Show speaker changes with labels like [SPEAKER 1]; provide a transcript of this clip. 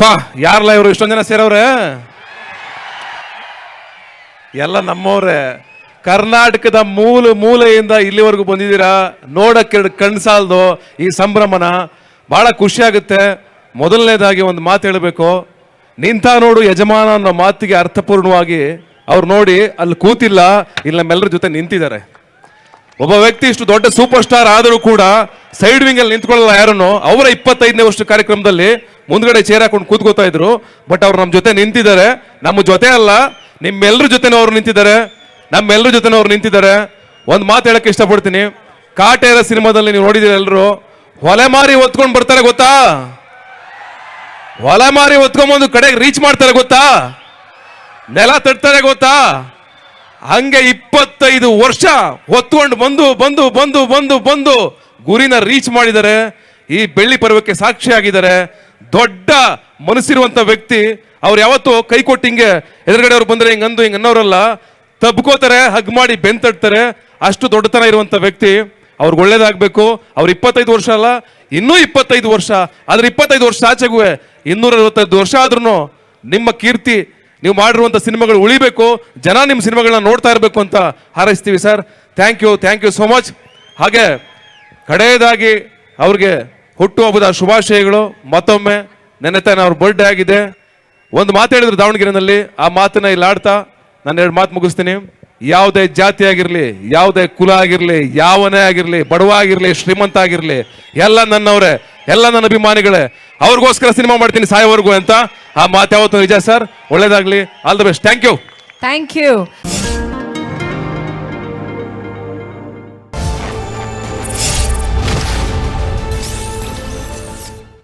[SPEAKER 1] ಪಾ ಯಾರಲ್ಲ ಇವರು ಇಷ್ಟೊಂದು ಜನ ಸೇರವ್ರೆ? ಎಲ್ಲ ನಮ್ಮವ್ರೆ. ಕರ್ನಾಟಕದ ಮೂಲ ಮೂಲೆಯಿಂದ ಇಲ್ಲಿವರೆಗೂ ಬಂದಿದ್ದೀರಾ? ನೋಡಕ್ಕೆ ಎರಡು ಕಣ್ಸಾಲ್ದು ಈ ಸಂಭ್ರಮನ. ಬಹಳ ಖುಷಿ ಆಗುತ್ತೆ ಮೊದಲನೇದಾಗಿ ಒಂದು ಮಾತು ಹೇಳಬೇಕು. ನಿಂತ ನೋಡು ಯಜಮಾನ ಅನ್ನೋ ಮಾತಿಗೆ ಅರ್ಥಪೂರ್ಣವಾಗಿ ಅವ್ರು ನೋಡಿ ಅಲ್ಲಿ ಕೂತಿಲ್ಲ, ಇಲ್ಲಿ ನಮ್ಮೆಲ್ಲರ ಜೊತೆ ನಿಂತಿದ್ದಾರೆ. ಒಬ್ಬ ವ್ಯಕ್ತಿ ಇಷ್ಟು ದೊಡ್ಡ ಸೂಪರ್ ಸ್ಟಾರ್ ಆದರೂ ಕೂಡ ಸೈಡ್ ವಿಂಗ್ ಅಲ್ಲಿ ನಿಂತ್ಕೊಳ್ಳಲ್ಲ ಯಾರನ್ನು? ಅವರ ಇಪ್ಪತ್ತೈದನೇ ವರ್ಷ ಕಾರ್ಯಕ್ರಮದಲ್ಲಿ ಮುಂದ್ಗಡೆ ಚೇರ್ ಹಾಕೊಂಡು ಕೂತ್ಕೋತಾ ಇದ್ರು ಬಟ್ ಅವ್ರು ನಮ್ಮ ಜೊತೆ ನಿಂತಿದ್ದಾರೆ. ನಮ್ಮ ಜೊತೆ ಅಲ್ಲ ನಿಮ್ಮೆಲ್ಲರ ಜೊತೆನೂ ಅವ್ರು ನಿಂತಿದ್ದಾರೆ. ನಮ್ಮೆಲ್ಲರ ಜೊತೆನೂ ಅವ್ರು ನಿಂತಿದ್ದಾರೆ. ಒಂದು ಮಾತು ಹೇಳಕ್ಕೆ ಇಷ್ಟಪಡ್ತೀನಿ. ಕಾಟೇರ ಸಿನಿಮಾದಲ್ಲಿ ನೀವು ನೋಡಿದಿರ ಎಲ್ಲರೂ ಹೊಲೆ ಮಾರಿ ಹೊತ್ಕೊಂಡು ಬರ್ತಾರೆ ಗೊತ್ತಾ? ಹೊಲೆ ಮಾರಿ ಹೊತ್ಕೊಂಬಂದು ಕಡೆಗೆ ರೀಚ್ ಮಾಡ್ತಾರೆ ಗೊತ್ತಾ? ನೆಲ ತಟ್ತಾರೆ ಗೊತ್ತಾ? ಹಂಗೆ ಇಪ್ಪತ್ತೈದು ವರ್ಷ ಹೊತ್ಕೊಂಡು ಬಂದು ಬಂದು ಬಂದು ಬಂದು ಬಂದು ಗುರಿನ ರೀಚ್ ಮಾಡಿದ್ದಾರೆ. ಈ ಬೆಳ್ಳಿ ಪರ್ವಕ್ಕೆ ಸಾಕ್ಷಿಯಾಗಿದ್ದಾರೆ. ದೊಡ್ಡ ಮನಸ್ಸಿರುವಂತ ವ್ಯಕ್ತಿ, ಅವ್ರು ಯಾವತ್ತೂ ಕೈ ಕೊಟ್ಟು ಹಿಂಗೆ ಎದುರುಗಡೆ ಅವ್ರು ಬಂದ್ರೆ ಹಿಂಗೆ ಅಂದು ಹಿಂಗೆ ಅನ್ನೋರಲ್ಲ, ತಬ್ಕೋತಾರೆ ಹಗ್ ಮಾಡಿ ಬೆಂತಡ್ತಾರೆ ಅಷ್ಟು ದೊಡ್ಡತನ ಇರುವಂತ ವ್ಯಕ್ತಿ, ಅವ್ರಿಗೆ ಒಳ್ಳೇದಾಗಬೇಕು. ಅವ್ರು ಇಪ್ಪತ್ತೈದು ವರ್ಷ ಅಲ್ಲ, ಇನ್ನೂ ಇಪ್ಪತ್ತೈದು ವರ್ಷ. ಆದ್ರೆ ಇಪ್ಪತ್ತೈದು ವರ್ಷ ಆಚೆಗೂ ಇನ್ನೂರ ಅರವತ್ತೈದು ವರ್ಷ ಆದ್ರೂ ನಿಮ್ಮ ಕೀರ್ತಿ, ನೀವು ಮಾಡಿರುವಂಥ ಸಿನಿಮಾಗಳು ಉಳಿಬೇಕು. ಜನ ನಿಮ್ಮ ಸಿನಿಮಾಗಳನ್ನ ನೋಡ್ತಾ ಇರಬೇಕು ಅಂತ ಹಾರೈಸ್ತೀವಿ sir. Thank you thank you so much ಹಾಗೆ ಕಡೆಯದಾಗಿ ಅವ್ರಿಗೆ ಹುಟ್ಟುಹಬ್ಬದ ಶುಭಾಶಯಗಳು. ಮತ್ತೊಮ್ಮೆ ನೆನ್ನೆ ತಾನೆ ಅವ್ರ ಬರ್ಡೇ ಆಗಿದೆ. ಒಂದು ಮಾತು ಹೇಳಿದ್ರು ದಾವಣಗೆರೆನಲ್ಲಿ. ಆ ಮಾತನ್ನ ಇಲ್ಲಿ ಆಡ್ತಾ ನಾನು ಎರಡು ಮಾತು ಮುಗಿಸ್ತೀನಿ. ಯಾವುದೇ ಜಾತಿ ಆಗಿರಲಿ, ಯಾವುದೇ ಕುಲ ಆಗಿರಲಿ, ಯಾವನೇ ಆಗಿರಲಿ, ಬಡವ ಆಗಿರಲಿ, ಶ್ರೀಮಂತ ಆಗಿರಲಿ, ಎಲ್ಲ ನನ್ನವರೇ, ಎಲ್ಲ ನನ್ನ ಅಭಿಮಾನಿಗಳೇ, ಅವ್ರಿಗೋಸ್ಕರ ಸಿನಿಮಾ ಮಾಡ್ತೀನಿ ಸಾಯೋವರೆಗೂ ಅಂತ ಆ ಮಾತು ಯಾವತ್ತೂ ನಿಜ ಸರ್? ಒಳ್ಳೇದಾಗ್ಲಿ. All the best. Thank you.
[SPEAKER 2] Thank you.